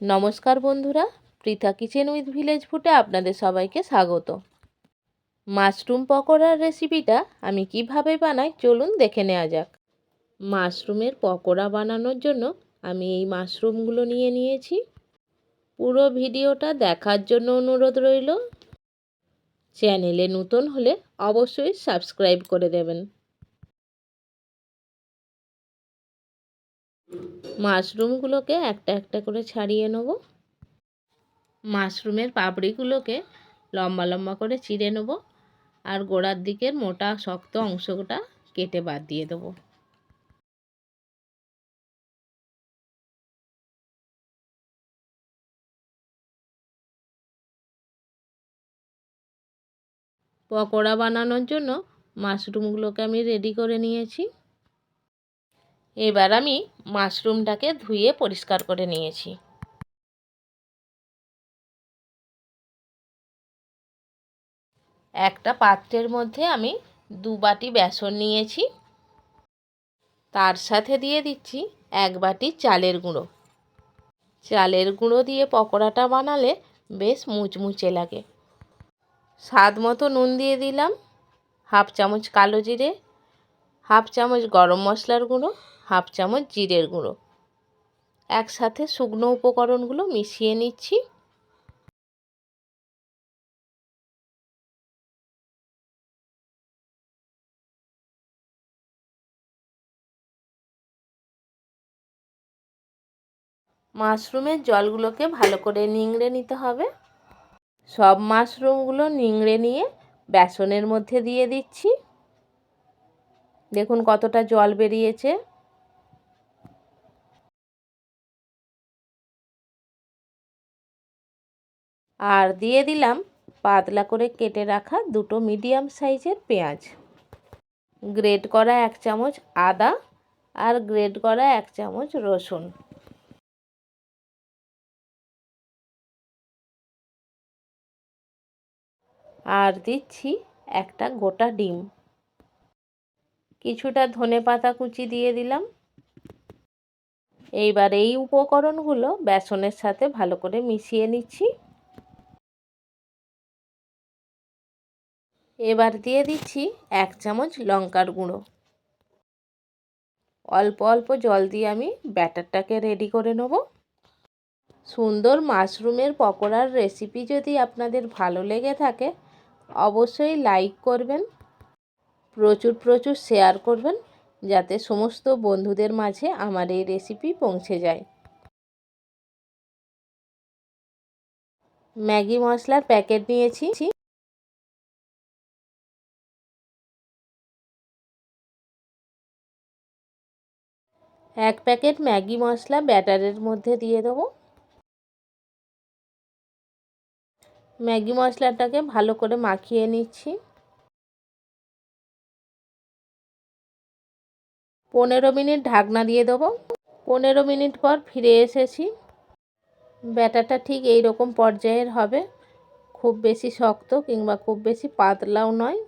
নমস্কার বন্ধুরা, Pritha kitchen with village ফুটে আপনাদের সবাইকে স্বাগত। মাশরুম পকোড়ার রেসিপিটা আমি কীভাবে বানাই চলুন দেখে নেওয়া যাক। মাশরুমের পকোড়া বানানোর জন্য আমি এই মাশরুমগুলো নিয়ে নিয়েছি। পুরো ভিডিওটা দেখার জন্য অনুরোধ রইল। চ্যানেলে নতুন হলে অবশ্যই সাবস্ক্রাইব করে দেবেন। মাশরুমগুলোকে একটা একটা করে ছাড়িয়ে নেব। মাশরুমের পাপড়িগুলোকে লম্বা লম্বা করে চিড়ে নেব আর গোড়ার দিকের মোটা শক্ত অংশটা কেটে বাদ দিয়ে দেবো। পকোড়া বানানোর জন্য মাশরুমগুলোকে আমি রেডি করে নিয়েছি। এবার আমি মাশরুমটাকে ধুয়ে পরিষ্কার করে নিয়েছি। একটা পাত্রের মধ্যে আমি দু বাটি বেসন নিয়েছি। তার সাথে দিয়ে দিচ্ছি এক বাটি চালের গুঁড়ো। চালের গুঁড়ো দিয়ে পকোড়াটা বানালে বেশ মুচমুচে লাগে। স্বাদ মতো নুন দিয়ে দিলাম। হাফ চামচ কালো জিরে হাফ চামচ গরম মশলার গুঁড়ো, হাফ চামচ জিরের গুঁড়ো। একসাথে শুকনো উপকরণগুলো মিশিয়ে নিচ্ছি। মাশরুমের জলগুলোকে ভালো করে নিংড়ে নিতে হবে। সব মাশরুমগুলো নিংড়ে নিয়ে বেসনের মধ্যে দিয়ে দিচ্ছি। দেখুন কতটা জল বেরিয়েছে। আর দিয়ে দিলাম পাতলা করে কেটে রাখা দুটো মিডিয়াম সাইজের পেঁয়াজ। গ্রেট করা এক চামচ আদা আর গ্রেট করা এক চামচ রসুন। আর দিচ্ছি একটা গোটা ডিম। কিছুটা ধনে পাতা কুচি দিয়ে দিলাম। এইবার এই উপকরণগুলো বেসনের সাথে ভালো করে মিশিয়ে নিচ্ছি। এবার দিয়ে দিচ্ছি এক চামচ লঙ্কার গুঁড়ো। অল্প অল্প জল দিয়ে আমি ব্যাটারটাকে রেডি করে নেব। সুন্দর মাশরুমের পকোড়ার রেসিপি যদি আপনাদের ভালো লেগে থাকে, অবশ্যই লাইক করবেন। প্রচুর প্রচুর শেয়ার করবেন যাতে সমস্ত বন্ধুদের মাঝে আমার এই রেসিপি পৌঁছে যায়। ম্যাগি মশলার প্যাকেট নিয়েছি। এক প্যাকেট ম্যাগি মশলা ব্যাটারের মধ্যে দিয়ে দেবো। ম্যাগি মশলাটাকে ভালো করে মাখিয়ে নিচ্ছি। পনেরো মিনিট ঢাকনা দিয়ে দেবো। পনেরো মিনিট পর ফিরে এসেছি। ব্যাটারটা ঠিক এই রকম পর্যায়ের হবে। খুব বেশি শক্ত কিংবা খুব বেশি পাতলাও নয়।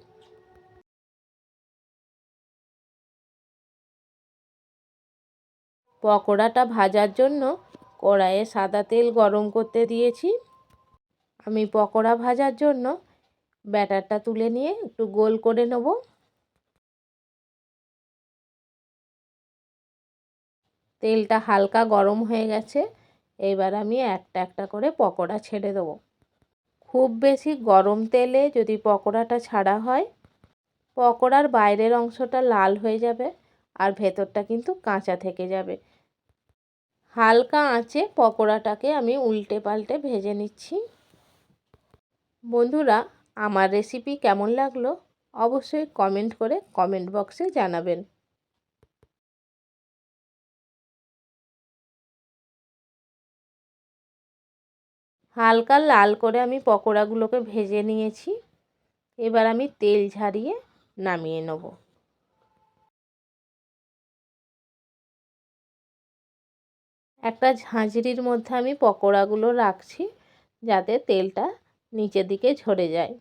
পকোড়াটা ভাজার জন্য কড়াইয়ে সাদা তেল গরম করতে দিয়েছি। আমি পকোড়া ভাজার জন্য ব্যাটারটা তুলে নিয়ে একটু গোল করে নেব। তেলটা হালকা গরম হয়ে গেছে, এবার আমি একটা একটা করে পকোড়া ছেড়ে দেবো। খুব বেশি গরম তেলে যদি পকোড়াটা ছাড়া হয়, পকোড়ার বাইরের অংশটা লাল হয়ে যাবে আর ভেতরটা কিন্তু কাঁচা থেকে যাবে। হালকা আঁচে পকোড়াটাকে আমি উল্টে পাল্টে ভেজে নিচ্ছি। বন্ধুরা, আমার রেসিপি কেমন লাগল? অবশ্যই কমেন্ট করে কমেন্ট বক্সে জানাবেন। হালকা লাল করে আমি পকোড়াগুলোকে ভেজে নিয়েছি। এবার আমি তেল ঝারিয়ে নামিয়ে নেব। একটা ঝাঁঝরির মধ্যে আমি পকোড়াগুলো রাখছি যাতে তেলটা নিচের দিকে ঝরে যায়।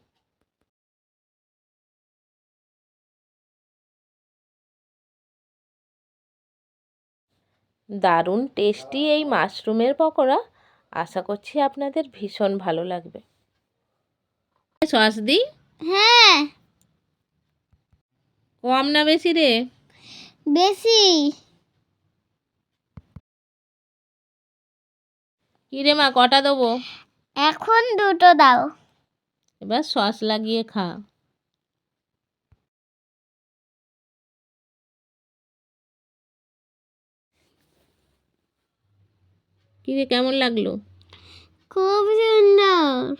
দারুণ টেস্টি এই মাশরুমের পকোড়া। আশা করছি আপনাদের ভীষণ ভালো লাগবে। সস দিই হ্যাঁ। কম না বেশি রে? বেশি। কী রে মা কটা দেবো? এখন দুটো দাও। এবার সস লাগিয়ে খা। কী রে কেমন লাগল? খুব সুন্দর।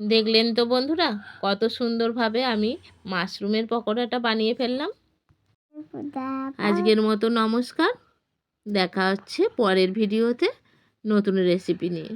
দেখলেন তো বন্ধুরা কত সুন্দরভাবে আমি মাশরুমের পকোড়াটা বানিয়ে ফেললাম। আজকের মতো নমস্কার দেখা হচ্ছে পরের ভিডিওতে নতুন রেসিপি নিয়ে।